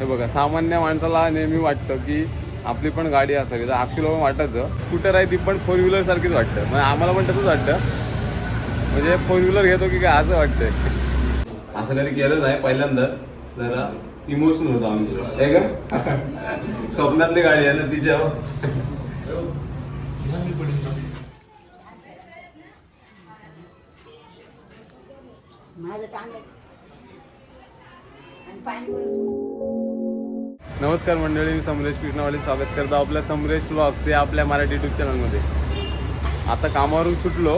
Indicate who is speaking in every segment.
Speaker 1: हे बघा सामान्य माणसाला नेहमी वाटतं की आपली पण गाडी असावी तर अक्षुला पण वाटायचं स्कूटर आहे ती पण फोर व्हीलर सारखीच वाटतं. म्हणजे आम्हाला पण तसंच वाटतं. म्हणजे फोर व्हीलर घेतो की काय असं वाटतंय. असं कधी केलं नाही पहिल्यांदाच जरा इमोशनल होतो आम्ही का? स्वप्नातली गाडी आहे ना तिच्या.
Speaker 2: माझं तांदूळ. आणि पाणी
Speaker 1: नमस्कार मंडळी मी समरेश कृष्णावाले स्वागत करतो आपल्या समरेश ब्लॉग्स या आपल्या मराठी यूट्यूब चॅनलमध्ये आता कामावरून सुटलो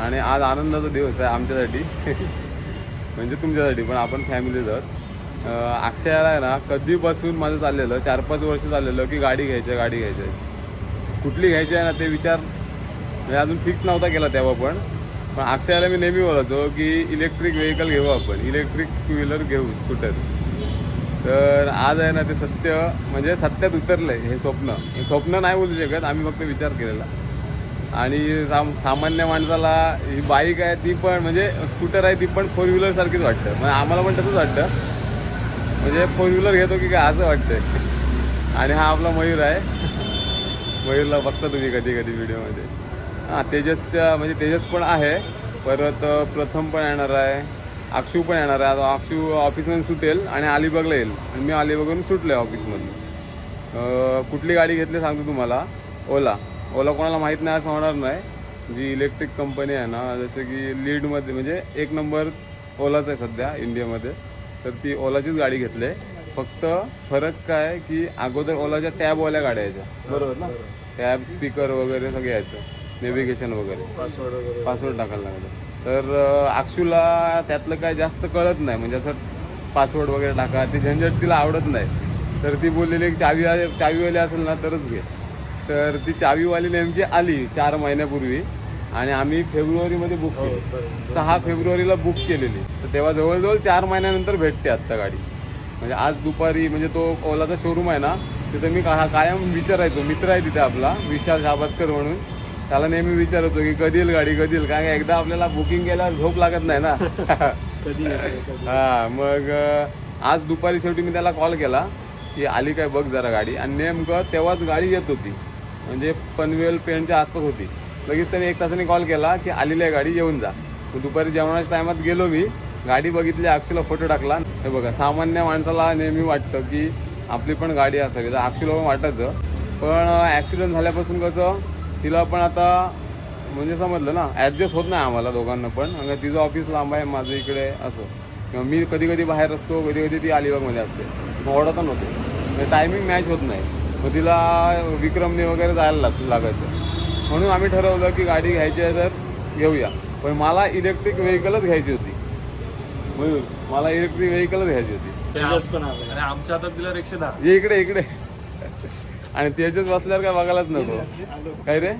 Speaker 1: आणि आज आनंदाचा दिवस आहे आमच्यासाठी. म्हणजे तुमच्यासाठी पण आपण फॅमिली जात अक्षयाला आहे ना कधीपासून माझं चाललेलं चार पाच वर्ष चाललेलं की गाडी घ्यायची आहे गाडी घ्यायची. आहे कुठली घ्यायची आहे ना ते विचार म्हणजे अजून फिक्स नव्हता केला तेव्हा पण. पण अक्षयाला मी नेहमी बोलायचो की इलेक्ट्रिक व्हेकल घेऊ आपण. इलेक्ट्रिक टू व्हीलर घेऊ स्कूटर तर आज आहे ना ते सत्य म्हणजे सत्यात उतरलंय हे स्वप्न. हे स्वप्न नाही बोलू शकत आम्ही फक्त विचार केलेला. आणि साम सामान्य माणसाला ही बाईक आहे ती पण म्हणजे स्कूटर आहे ती पण फोर व्हीलर सारखीच वाटतं. म्हणजे आम्हाला पण तसंच वाटतं. म्हणजे फोर व्हीलर घेतो की काय असं वाटतंय. आणि हा आपला मयूर आहे. मयूरला बघता तुम्ही कधी कधी व्हिडिओमध्ये. हां तेजसच्या म्हणजे तेजस पण आहे. परत प्रथम पण येणार आहे. अक्षू पण येणार आहे. आता अक्षू ऑफिसमधून सुटेल आणि अलिबागला येईल. आणि मी अलिबागवरून सुटलो आहे ऑफिसमधून कुठली गाडी घेतली सांगतो तुम्हाला? ओला. ओला कोणाला माहीत नाही असं होणार नाही. जी इलेक्ट्रिक कंपनी आहे ना जसं की लीडमध्ये म्हणजे एक नंबर ओलाच आहे सध्या इंडियामध्ये. तर ती ओलाचीच गाडी घेतली. आहे फक्त फरक काय की अगोदर ओलाच्या टॅबवाल्या गाड्या यायच्या. बरोबर ना? टॅब स्पीकर वगैरे सगळे यायचं. नेव्हिगेशन वगैरे.
Speaker 3: पासवर्ड वगैरे.
Speaker 1: पासवर्ड टाकायला लागलं. तर अक्षूला त्यातलं काय जास्त कळत नाही. म्हणजे असं पासवर्ड वगैरे टाका. ती झंझट तिला आवडत नाही. तर ती बोललेली चावी चावीवाली असेल ना तरच घे. तर ती चावीवाली नेमकी आली चार महिन्यापूर्वी. आणि आम्ही फेब्रुवारीमध्ये बुक केली. सहा फेब्रुवारीला बुक केलेली. तर तेव्हा जवळजवळ चार महिन्यानंतर भेटते आत्ता गाडी. म्हणजे आज दुपारी म्हणजे तो ओलाचा शोरूम आहे ना तिथं मी का कायम विचारायचो मित्र आहे तिथे आपला विशाल शाबासकर म्हणून. त्याला नेहमी विचारायचो की कधी येईल गाडी कधी येईल काय एकदा आपल्याला बुकिंग केल्यावर झोप लागत नाही ना?
Speaker 3: कधी
Speaker 1: हा मग आज दुपारी शेवटी मी त्याला कॉल केला की आली काय बघ जरा गाडी. आणि नेमकं तेव्हाच गाडी येत होती. म्हणजे पनवेल पेणच्या आसपास होती. लगेच त्याने एक तासाने कॉल केला की आलेली आहे गाडी येऊन जा. मग दुपारी जेवणाच्या टायमात गेलो मी. गाडी बघितली अक्षूला फोटो टाकला. हे बघा सामान्य माणसाला नेहमी वाटतं की आपली पण गाडी असावी. तर अक्षूला पण वाटायचं. पण ॲक्सिडेंट झाल्यापासून कसं तिला पण आता म्हणजे समजलं ना ॲडजस्ट होत नाही आम्हाला दोघांना पण. कारण तिचं ऑफिस लांब आहे माझं इकडे असं. किंवा मी कधी कधी बाहेर असतो कधी कधी ती अलिबागमध्ये असते. मग ओढत नव्हते. म्हणजे टायमिंग मॅच होत नाही. मग तिला विक्रमने वगैरे जायला लाग लागायचं. म्हणून आम्ही ठरवलं की गाडी घ्यायची आहे तर घेऊया. पण मला इलेक्ट्रिक व्हेकलच घ्यायची होती. मला इलेक्ट्रिक व्हेकलच घ्यायची होती.
Speaker 4: आमच्या हातात दिला एकशे दहा
Speaker 1: ये इकडे इकडे. आणि त्याच्याच बसल्यावर काय बघायलाच नको. काय रे?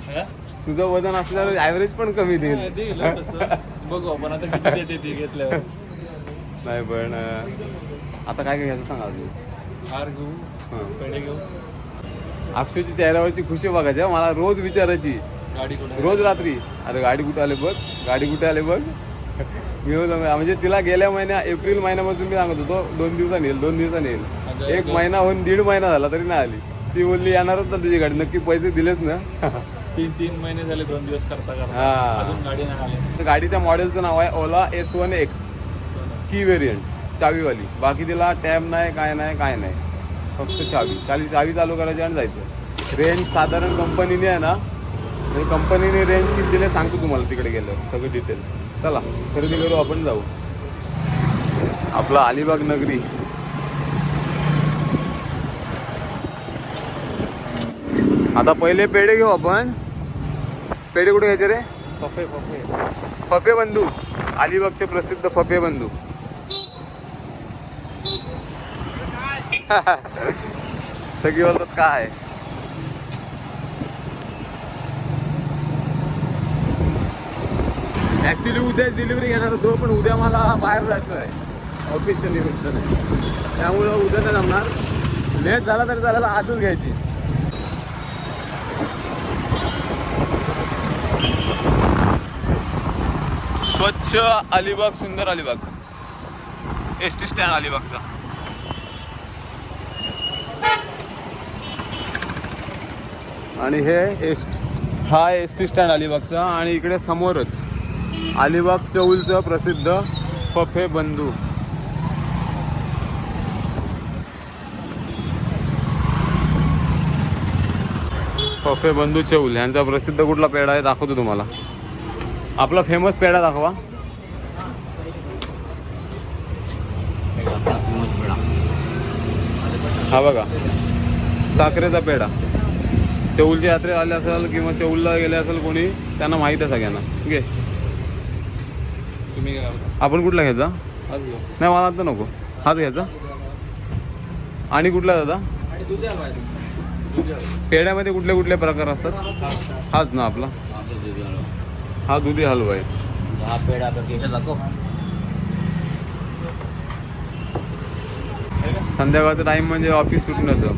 Speaker 1: तुझं वजन असल्यावर ॲव्हरेज पण कमी देईल.
Speaker 4: बघू आपण आता ती घेतल्यावर.
Speaker 1: नाही पण आता काय घ्यायचं सांगा अजून.
Speaker 4: हार घेऊ
Speaker 1: हां.
Speaker 4: पेढे घेऊ.
Speaker 1: अक्षयच्या चेहऱ्यावरची खुशी बघायची. मला रोज विचारायची.
Speaker 4: गाडी कुठे
Speaker 1: रोज रात्री. अरे गाडी कुठे आले बघ? गाडी कुठे आले बघ? मी म्हणजे तिला गेल्या महिन्या एप्रिल महिन्यापासून मी सांगत होतो दोन दिवसांनी येईल दोन दिवसांनी येईल. एक महिना होऊन दीड महिना झाला तरी नाही आली. ती बोलली येणारच ना तुझी गाडी नक्की पैसे दिलेच ना.
Speaker 4: तीन तीन महिने झाले दोन दिवस करता करता.
Speaker 1: हा.
Speaker 4: अजून गाडी नाही आली.
Speaker 1: गाडीच्या मॉडेलचं नाव आहे ओला एस वन एक्स की व्हेरियंट चावीवाली. बाकी तिला टॅब नाही काय नाही काय नाही. फक्त चावी. चावी चावी चालू करायची आणि जायचं. रेंज साधारण कंपनीने आहे ना म्हणजे कंपनीने रेंज किती दिले सांगतो तुम्हाला तिकडे गेलं सगळं डिटेल चला खरेदी करू आपण जाऊ. आपला अलिबाग नगरी. आता पहिले पेढे घेऊ आपण. पेढे कुठे घ्यायचे रे?
Speaker 4: पफे पफे
Speaker 1: फफे बंधू. अलिबागचे प्रसिद्ध फफे बंधू. सगळी बोलतात काय? ऍक्च्युली उद्या डिलिव्हरी घेणार होतो पण उद्या मला बाहेर जायचं आहे. ऑफिसच्या निमित्ताने त्यामुळं उद्या नाही जमणार. लेट झाला तरी चालेल आजच घ्यायची. स्वच्छ अलिबाग सुंदर अलिबाग. एस टी स्टँड अलिबागचा. आणि हे एस हा एस टी स्टँड अलिबागचा आणि इकडे समोरच अलिबाग चौलचं प्रसिद्ध फफे बंधू. फफे बंधू चौल यांचा प्रसिद्ध कुठला पेढा आहे दाखवतो तुम्हाला. आपला फेमस पेढा दाखवा. हा बघा. साखरेचा पेढा. चौलच्या यात्रेत आले असेल किंवा चौलला गेले असेल कोणी त्यांना माहीत आहे सगळ्यांना. घे.
Speaker 4: तुम्ही?
Speaker 1: आपण कुठला घ्यायचा. नाही मला आता नको. हाच घ्यायचा? आणि कुठला दादा. पेढ्यामध्ये कुठले कुठले प्रकार असतात. हाच ना आपला. हा दुधी हलवा आहे.
Speaker 2: हा पेढा
Speaker 1: संध्याकाळचा टाइम म्हणजे ऑफिस सुटण्याचं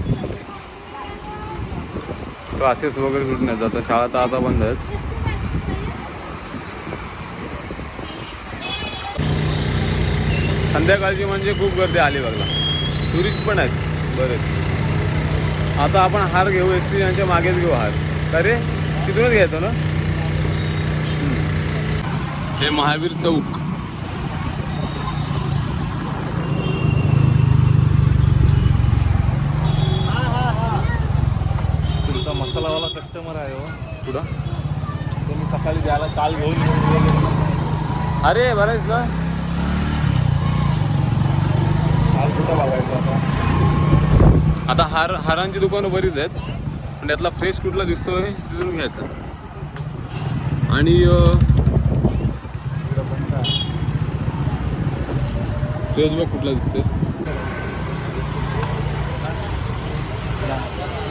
Speaker 1: क्लासेस वगैरे सुटण्याचं आता शाळा तर आता बंद आहेत. संध्याकाळची म्हणजे खूप गर्दी आली बघला टुरिस्ट पण आहेत. बरेच. आता आपण हार घेऊ एस टी यांच्या मागेच घेऊ हार. का रे? तिथूनच घ्यायचो ना. हे महावीर चौक.
Speaker 4: तुमचा मसालावाला कस्टमर आहे हो.
Speaker 1: पुढं
Speaker 4: तुम्ही सकाळी द्यायला काल घेऊन.
Speaker 1: अरे बरेच ना.
Speaker 4: काल कुठं बघायचं आता?
Speaker 1: आता हार हारांची दुकानं बरीच आहेत पण त्यातला फ्रेश कुठला दिसतोय तिथून घ्यायचा. आणि फ्रेश बघ कुठला दिसते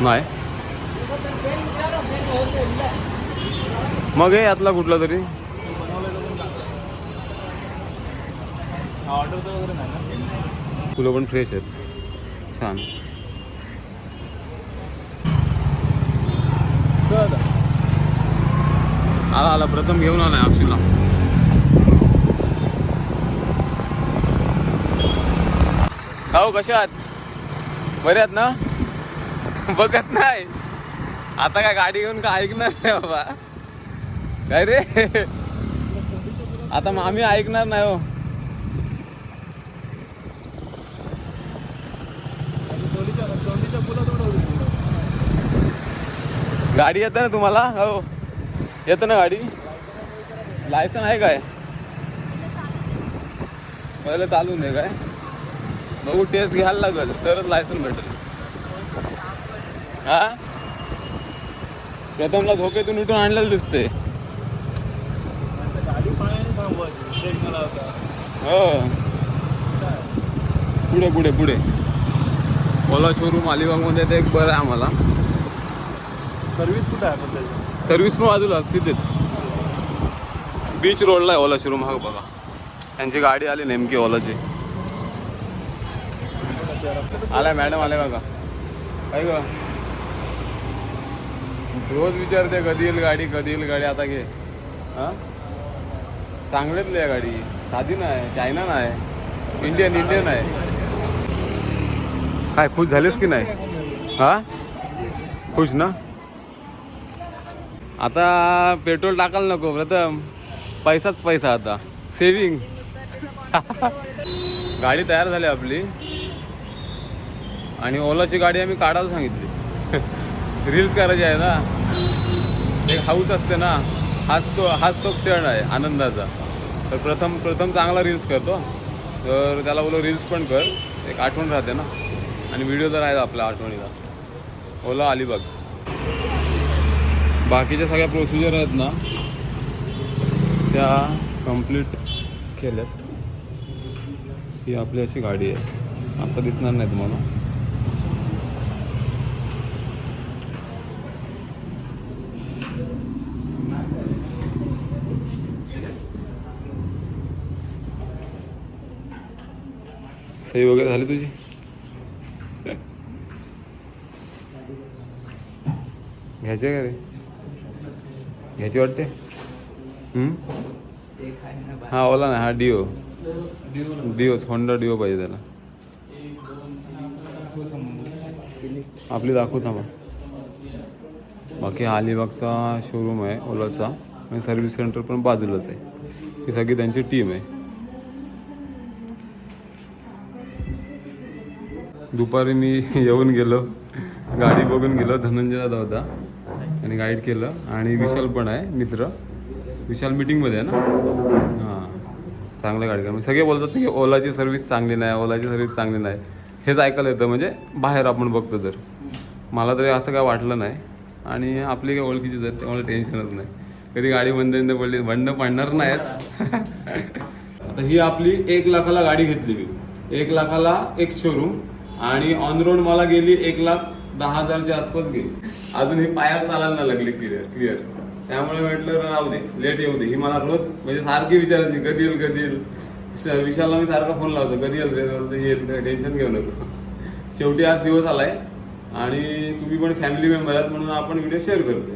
Speaker 1: नाही. मग आहे यातला कुठला तरी? फुलं पण फ्रेश आहेत. छान. आला आला प्रथम घेऊन आला अक्षीला हो कसे आहात? बरे आहेत ना? बघत नाही. आता काय गाडी घेऊन का ऐकणार नाही बाबा. काय रे? आता मग आम्ही ऐकणार नाही हो. गाडी येतं ना तुम्हाला? हो. येतं ना गाडी? लायसन आहे काय? पहिलं चालू नाही काय? बघू टेस्ट घ्यायला लागेल तरच लायसन भेटेल. हा? प्रथमला झोपेतून उठून आणलेलं दिसते. हो. पुढे पुढे पुढे. ओला शोरूम अलिबागमध्ये ते एक बरं आहे आम्हाला.
Speaker 3: सर्व्हिस कुठं आहे
Speaker 1: सर्व्हिस पण बाजूला असते तेच बीच रोडला आहे ओला शोरूम हा बघा. त्यांची गाडी आली नेमकी ओलाची. आलाय मॅडम आलाय बघा. काय ग रोज विचारते कधी येईल गाडी कधी येईल गाडी आता घे. हा? चांगल्यातली आहे गाडी. साधी नाही चायना नाही. इंडियन इंडियन आहे. काय खुश झालेस की नाही? हा? खुश ना? आता पेट्रोल टाकायला नको प्रथम. पैसाच पैसा आता. सेविंग गाडी तयार झाली आपली. आणि ओलाची गाडी आम्ही काढायला सांगितली. रील्स करायची आहे ना? एक हाऊस असते ना हाच तो हाच तो क्षण आहे आनंदाचा. तर प्रथम प्रथम चांगला रील्स करतो. तर त्याला बोलो रील्स पण कर. एक आठवण राहते ना? आणि व्हिडिओ तर आहे आपल्या आठवणीला. ओला अलिबाग बाकीच्या सगळ्या प्रोसिजर आहेत ना त्या कंप्लीट केल्यात. ही आपली अशी गाडी आहे. आता दिसणार नाही तुम्हाला. सही वगैरे झाली तुझी? घ्यायचे का रे? घ्यायची वाटते? हा ओला नाही हा डिओ डिओ होंडा डिओ पाहिजे त्याला. आपली दाखवू थांबा. बाकी हा अलिबागचा शोरूम आहे ओलाचा. आणि सर्व्हिस सेंटर पण बाजूलाच आहे. ही सगळी त्यांची टीम आहे. दुपारी मी येऊन गेलो. गाडी बघून गेलो धनंजय दादा होता आणि गाईड केलं. आणि विशाल पण आहे मित्र. विशाल मीटिंगमध्ये आहे ना? हां. चांगलं गाडी का सगळे बोलतात की ओलाची सर्व्हिस चांगली नाही ओलाची सर्व्हिस चांगली नाही. हेच ऐकायला येतं म्हणजे बाहेर आपण बघतो तर. मला तरी असं काय वाटलं नाही. आणि आपली काय ओळखीचीच आहेत त्यामुळे टेन्शनच नाही. कधी गाडी बंद बंद पडली बंड पडणार नाहीच आता ही आपली एक लाखाला गाडी घेतली मी. एक लाखाला एक शोरूम आणि ऑन रोड मला गेली एक लाख दहा हजारच्या आसपास गेली. अजून ही पायात चालायला नाही लागली क्लिअर क्लिअर त्यामुळे म्हटलं राहू दे लेट येऊ दे. ही मला रोज म्हणजे सारखी विचारायची कधी येईल कधी येईल? विशालला मी सारखा फोन लावतो कधी येईल रे येईल टेन्शन घेऊ नको. शेवटी आज दिवस आलाय आणि तुम्ही पण फॅमिली मेंबर आहात म्हणून आपण व्हिडिओ शेअर करतोय.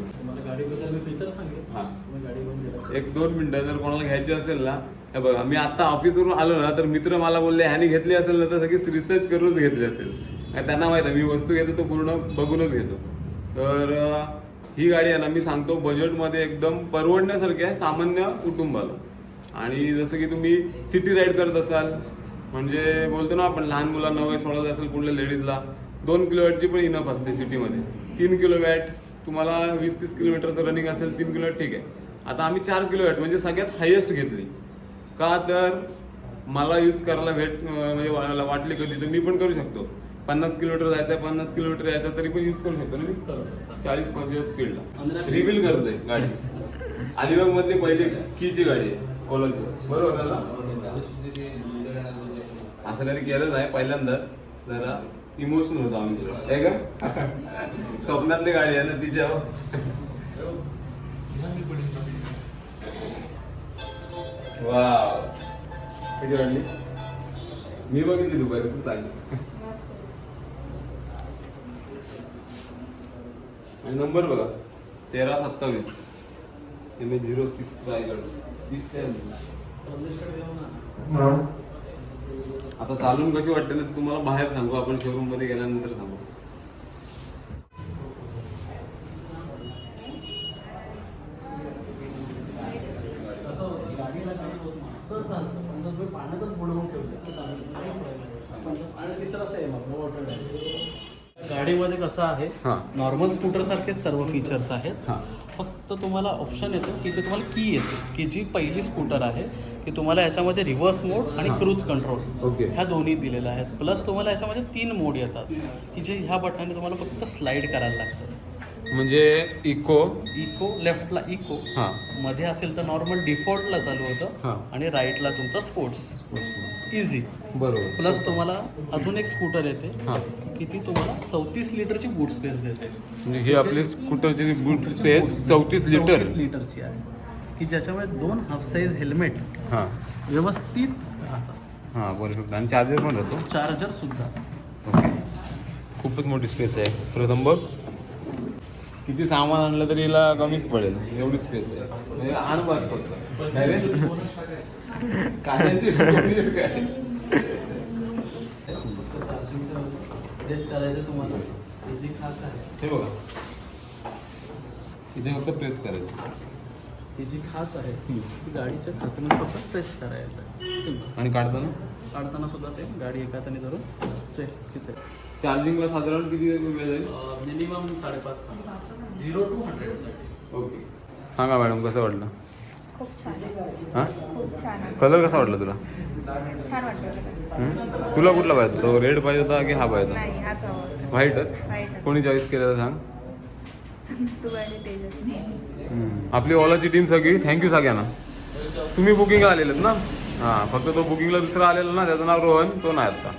Speaker 1: एक दोन मिनिटं जर कोणाला घ्यायची असेल ना हे बघा मी आता ऑफिसवरून आलो ना तर मित्र मला बोलले ह्याने घेतली असेल ना तर सगळीच रिसर्च करूनच घेतली असेल. त्यांना माहिती आहे मी वस्तू घेतो तो पूर्ण बघूनच घेतो. तर ही गाडी आहे ना मी सांगतो बजेटमध्ये एकदम परवडण्यासारखी आहे सामान्य कुटुंबाला. आणि जसं की तुम्ही सिटी राईड करत असाल म्हणजे बोलतो ना आपण लहान मुलांना वगैरे सोडत असेल कुठल्या लेडीजला दोन किलोवॅटची पण इनफ असते सिटीमध्ये तीन किलोवॅट तुम्हाला वीस तीस किलोमीटरचं रनिंग असेल तीन किलोवॅट ठीक आहे. आता आम्ही चार किलोवॅट म्हणजे सगळ्यात हायेस्ट घेतली. का तर मला यूज करायला भेट म्हणजे वाटली कधी तर मी पण करू शकतो. पन्नास किलोमीटर जायचं आहे पन्नास किलोमीटर यायचं तरी पण यूज करू शकतो ना मी? चाळीस पंचवीस स्पीडला रिव्हील करते गाडी. अलिबाग मधली पहिली कीची गाडी आहे ओलाची बरोबर असं कधी केलं नाही पहिल्यांदाच जरा इमोशनल होतो आम्ही आहे का? स्वप्नातली गाडी आहे ना तिच्या वाव. कशी वाटली? मी बघितली दुपारी खूप चांगली. आणि नंबर बघा तेरा सत्तावीस. M A zero six Raigad seat आता चालून कशी वाटते ना तुम्हाला बाहेर सांगू आपण शोरूममध्ये गेल्यानंतर सांगू
Speaker 3: कसं होतं, गाडीला काही होत नाही. तर चालतं. पण जर तुम्ही पाण्यातच बुडवून ठेवलं तर चालेल. काही problem नाही. पण- आणि तिसरं सेम आपलं वॉटर टँक. कसं आहे
Speaker 1: हां.
Speaker 3: नॉर्मल स्कूटर सारखेच सर्व फीचर्स आहेत
Speaker 1: हां
Speaker 3: फक्त तुम्हाला ऑप्शन येतो की ते तुम्हाला की येते की जी पहिली स्कूटर आहे की तुम्हाला याच्यामध्ये रिव्हर्स मोड आणि. Cruise control
Speaker 1: okay.
Speaker 3: ह्या दोन्ही दिलेल्या आहेत प्लस तुम्हाला याच्यामध्ये तीन मोड येतात की जे ह्या बटनाने तुम्हाला फक्त स्लाईड करायला लागतं
Speaker 1: म्हणजे इको
Speaker 3: इको लेफ्टला इको
Speaker 1: हां.
Speaker 3: मध्ये असेल तर नॉर्मल डिफॉल्टला चालू
Speaker 1: हां.
Speaker 3: होतं आणि राईटला तुमचा स्पोर्ट्स इझी
Speaker 1: बरोबर.
Speaker 3: प्लस तुम्हाला अजून एक स्कूटर येते
Speaker 1: हां.
Speaker 3: की ती तुम्हाला चौतीस लिटरची बूट स्पेस देते.
Speaker 1: म्हणजे ही आपली स्कूटरची बूट स्पेस चौतीस लिटर
Speaker 3: 34 लिटरची आहे. की ज्याच्यामुळे दोन हाफ साईज हेल्मेट
Speaker 1: हां.
Speaker 3: व्यवस्थित राहतात.
Speaker 1: हां आणि चार्जर पण राहतो.
Speaker 3: चार्जर सुद्धा.
Speaker 1: ओके खूपच मोठी स्पेस आहे. प्रथम बघ. किती सामान आणलं तरी हिला कमीच पडेल. एवढी स्पेस आहे. म्हणजे आण बस फक्त. काय रे?
Speaker 3: ही आहे
Speaker 1: बघा. इथे फक्त प्रेस करायचं.
Speaker 3: ही जी खाच आहे ती गाडीच्या खाचनं फक्त प्रेस करायचं सिंपल
Speaker 1: आणि काढताना?
Speaker 3: काढताना सुद्धा सेम गाडी एका हाताने धरून प्रेस खिचायचं
Speaker 1: चार्जिंगला साधारण किती वेळ जाईल?
Speaker 3: मिनिमम साडेपाच झिरो टू हंड्रेड
Speaker 1: ओके. सांगा मॅडम कसं वाटलं?
Speaker 5: खूप छान आहे.
Speaker 1: हां?
Speaker 5: खूप छान आहे.
Speaker 1: कलर कसा वाटला तुला?
Speaker 5: छान?
Speaker 1: तुला कुठला पाहिजे तो रेड पाहिजे होता की हा पाहिजे होता?
Speaker 5: नाही हाच आवडतो
Speaker 1: व्हाईटच. कोणी चॉईस केलेला सांग. आपली ओलाची टीम सगळी. थँक्यू सगळ्यांना. तुम्ही बुकिंगला आलेलेत ना? हां फक्त तो बुकिंगला दुसरा आलेला ना? त्याचं नाव रोहन तो नाही आत्ता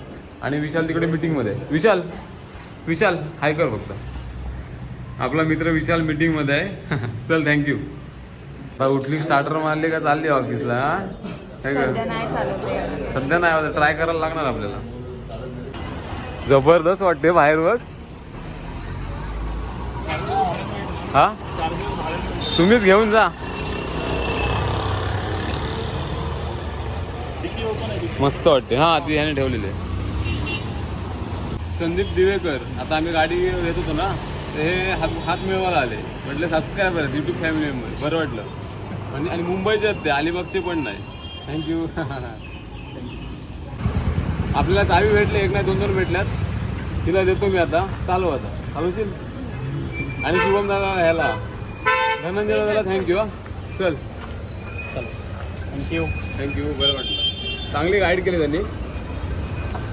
Speaker 1: आणि विशाल तिकडे मीटिंगमध्ये आहे. विशाल विशाल हाय कर फक्त. आपला मित्र विशाल मीटिंगमध्ये आहे. चल थँक्यू उठली स्टार्टर मारली का चालली ऑफिसला?
Speaker 5: सध्या नाही
Speaker 1: ट्राय करायला लागणार आपल्याला. जबरदस्त वाटते बाहेर बघ. हा? तुम्हीच घेऊन जा. मस्त वाटते हा ती ह्याने ठेवलेली आहे. संदीप दिवेकर. आता आम्ही गाडी घेत होतो ना ते हात हात मिळवायला आले. म्हटलं सबस्क्रायबर आहेत युट्यूब फॅमिली मेंबर बरं वाटलं. आणि आणि मुंबईचे आहेत ते अलिबागचे पण नाही. थँक्यू आपल्याला चावी भेटले एक नाही दोन दोन भेटल्यात. तिला देतो मी आता. चालू आता. चालूशील? आणि शुभम दादा ह्याला. धनंजय दादाला थँक्यू हा. चल.
Speaker 3: चल. थँक्यू
Speaker 1: थँक्यू बरं वाटलं. चांगली गाईड केली त्यांनी.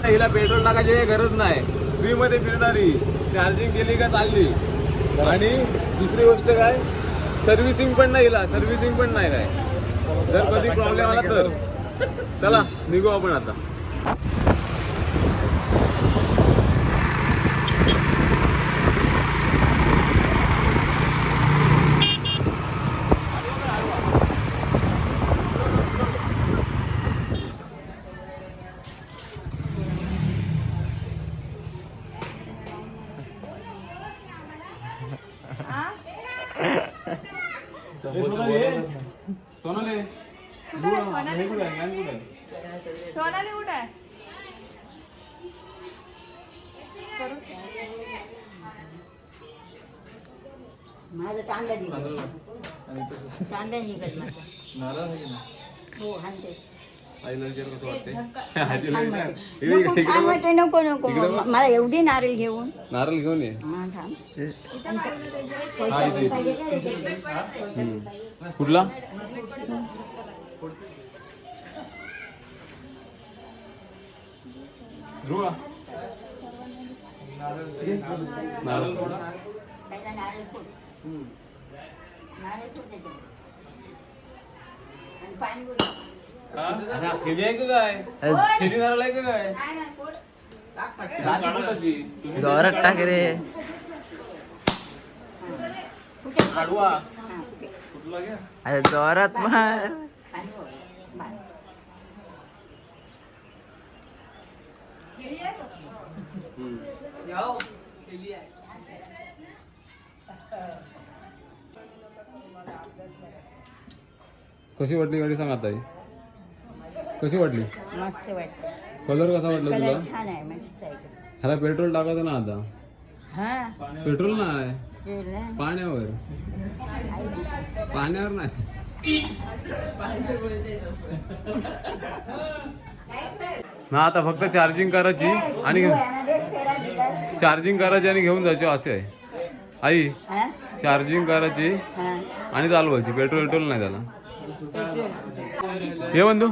Speaker 1: हिला पेट्रोल टाकायची काही गरज नाही. फ्रीमध्ये फिरणारी चार्जिंग केली का चालली? आणि दुसरी गोष्ट काय? सर्व्हिसिंग पण नाही सर्व्हिसिंग पण नाही काय? जर कधी प्रॉब्लेम आला तर. चला निघू आपण आता सोनाले
Speaker 5: सोनाली कुठे आहे
Speaker 6: माझं चांगलं निघत चांगलं निघत माझं हो हाणते
Speaker 1: आईला विचार कसं वाटते
Speaker 6: नको,
Speaker 1: आजीला विचार. इकडे-
Speaker 6: नको,
Speaker 1: इकडे
Speaker 6: छान
Speaker 1: बघ.
Speaker 6: वाटते नको नको.
Speaker 1: इकडे.
Speaker 6: मला एवढी नारळ घेऊन.
Speaker 1: नारळ घेऊन ये.
Speaker 6: हा, थांब.
Speaker 1: हा, इथे, इथे. हम्म. कुठला? रुळा. नारळ
Speaker 6: पहिला नारळ फोड.
Speaker 1: खेळी आहे का काय खेळी आहे का काय
Speaker 2: जोरात टाक रे
Speaker 1: आडवा
Speaker 6: हा, ओके.
Speaker 2: अरे जोरात मार
Speaker 1: कशी वाटली गाडी सांग आता ही. कशी वाटली?
Speaker 6: मस्त वाटतं
Speaker 1: कलर कसा वाटला
Speaker 6: कलर
Speaker 1: तुला?
Speaker 6: छान आहे मस्त आहे.
Speaker 1: ह्याला पेट्रोल टाकायचं ना आता.
Speaker 6: हा?
Speaker 1: पेट्रोल नाही. पाण्यावर. पाण्यावर नाही. ना आता फक्त चार्जिंग करायची आणि चार्जिंग करायची आणि घेऊन जायची असे आहे. आई
Speaker 6: हा?
Speaker 1: चार्जिंग करायची
Speaker 6: हा.
Speaker 1: आणि चालवायची. पेट्रोल पेट्रोल नाही त्याला. हे बंधू.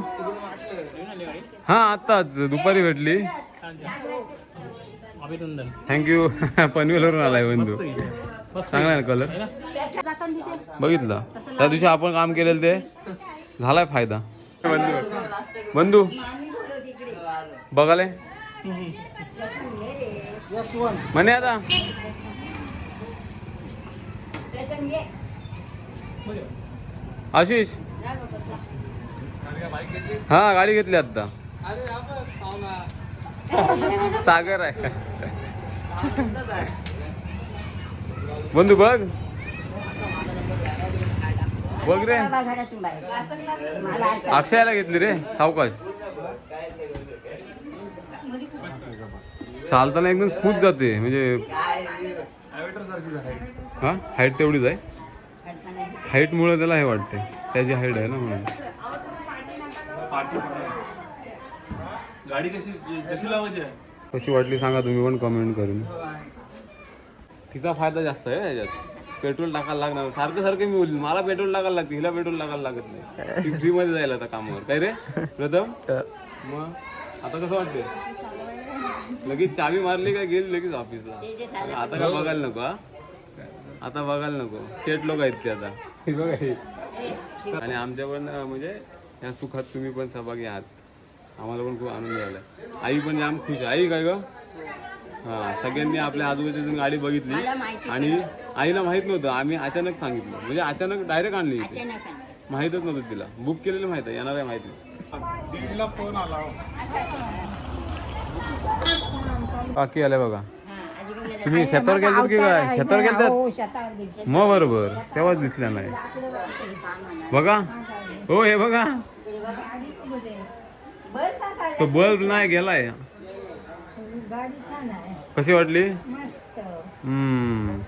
Speaker 1: हा आत्ताच. दुपारी भेटली.
Speaker 3: अभिनंदन.
Speaker 1: थँक्यू पनवेलवरून आलाय बंधू. चांगला कलर बघितलं. त्या दिवशी आपण काम केलेलं ते. झालाय फायदा. बंधू. बंधू. बघाले? म्हणे आता. आशिष. हा गाडी घेतली आता. सागर आहे. बंधू बघ. बघ रे. अक्षयाला घेतली रे सावकाश. चालताना एकदम स्मूथ जाते म्हणजे हा हाईट तेवढीच आहे. हाईट मुळे त्याला हे वाटते त्याची हाईट आहे ना म्हणून.
Speaker 4: गाडी कशी कशी लावायची आहे?
Speaker 1: कशी वाटली सांगा तुम्ही पण कमेंट करून. तिचा फायदा जास्त आहे ह्याच्यात पेट्रोल टाकायला लागणार. सारखं सारखं मी बोलली मला पेट्रोल टाकायला लागते हिला पेट्रोल टाकायला लागत नाही. ती फ्री मध्ये जायला आता कामावर. काय रे? प्रथम? मग? आता कसं वाटतंय? लगेच चावी मारली काय गेली लगेच ऑफिसला आता काय बघायला नको हा? आता बघायला नको. शेट लोक आहेत ते आता. हे बघा हे. आणि आमच्या पण म्हणजे या सुखात तुम्ही पण सहभागी आहात. आम्हाला पण खूप आनंद झाला आई पण जाम खुश आहे. आई काय ग? हा सगळ्यांनी आपल्या आजूबाजूची गाडी बघितली आणि आईला माहीत नव्हतं. आम्ही अचानक सांगितलं. म्हणजे अचानक डायरेक्ट आणली. माहितच नव्हतं तिला. बुक केलेलं माहीत आहे. येणार आहे माहीत नाही. बाकी आले बघा. तुम्ही शेतावर गेलतात की काय? शेतावर गेलतात?
Speaker 6: हो गेलते.
Speaker 1: मग बरोबर. तेव्हाच दिसल्या नाही. बघा. हो हे बघा. तो बल्ब नाही गेलाय. कशी वाटली? हम्म.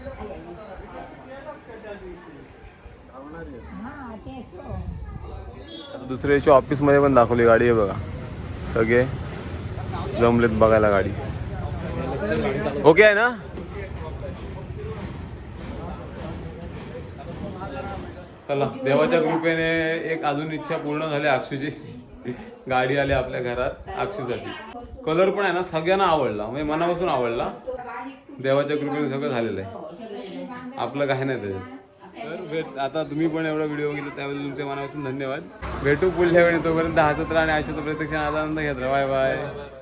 Speaker 6: हा तो.
Speaker 1: दुसऱ्याच्या ऑफिसमध्ये पण दाखवली गाडी आहे बघा. सगळे जमलेत बघायला गाडी. ओके आहे ना? चला देवाच्या कृपेने एक अजून इच्छा पूर्ण झाली अक्षूची गाडी आली आपल्या घरात अक्षूसाठी कलर पण आहे ना सगळ्यांना आवडला. म्हणजे मनापासून आवडला. देवाच्या कृपेने सगळं झालेलं आहे. आपलं काही नाही त्याच्यात. तर भेट आता तुम्ही पण एवढा व्हिडिओ बघितला त्याबद्दल तुमचे मनापासून धन्यवाद. भेटू पुढल्या वेळी तोपर्यंत हसत राहा आणि आयुष्याचा प्रत्यक्ष आनंद घेत राहा. Bye bye